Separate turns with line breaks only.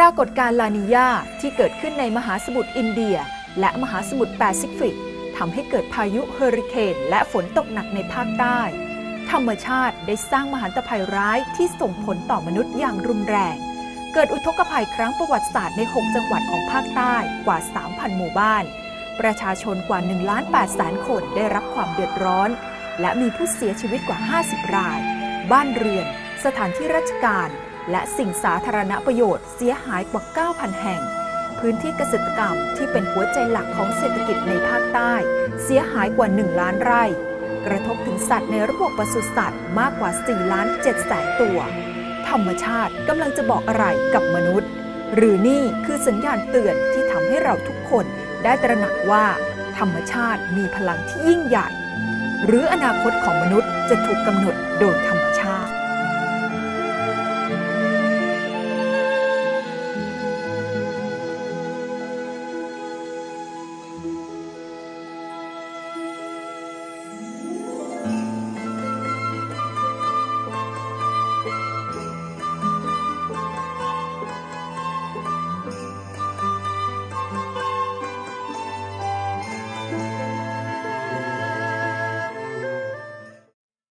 ปรากฏการ์ลานิญาที่เกิดขึ้นในมหาสมุทรอินเดีย และมหาสมุทรแปซิฟิกทำให้เกิดพายุเฮอริเคนและฝนตกหนักในภาคใต้ ธรรมชาติได้สร้างมหันตภัยร้ายที่ส่งผลต่อมนุษย์อย่างรุนแรง เกิดอุทกภัยครั้งประวัติศาสตร์ใน 6 จังหวัดของภาคใต้กว่า 3,000 หมู่บ้าน ประชาชนกว่า1ล้าน8แสนคนได้รับความเดือดร้อน และมีผู้เสียชีวิตกว่า 50 ราย บ้านเรือน สถานที่ราชการ และสิ่งสาธารณประโยชน์เสียหายกว่า 9,000 แห่ง พื้นที่เกษตรกรรมที่เป็นหัวใจหลักของเศรษฐกิจในภาคใต้ เสียหายกว่า 1 ล้านไร่ กระทบถึงสัตว์ในระบบปศุสัตว์มากกว่า 4 ล้าน7แสนตัว ธรรมชาติกำลังจะบอกอะไรกับมนุษย์ หรือนี่คือสัญญาณเตือนที่ทำให้เราทุกคนได้ตระหนักว่า ธรรมชาติมีพลังที่ยิ่งใหญ่ หรืออนาคตของมนุษย์จะถูกกำหนดโดยธรรมชาติ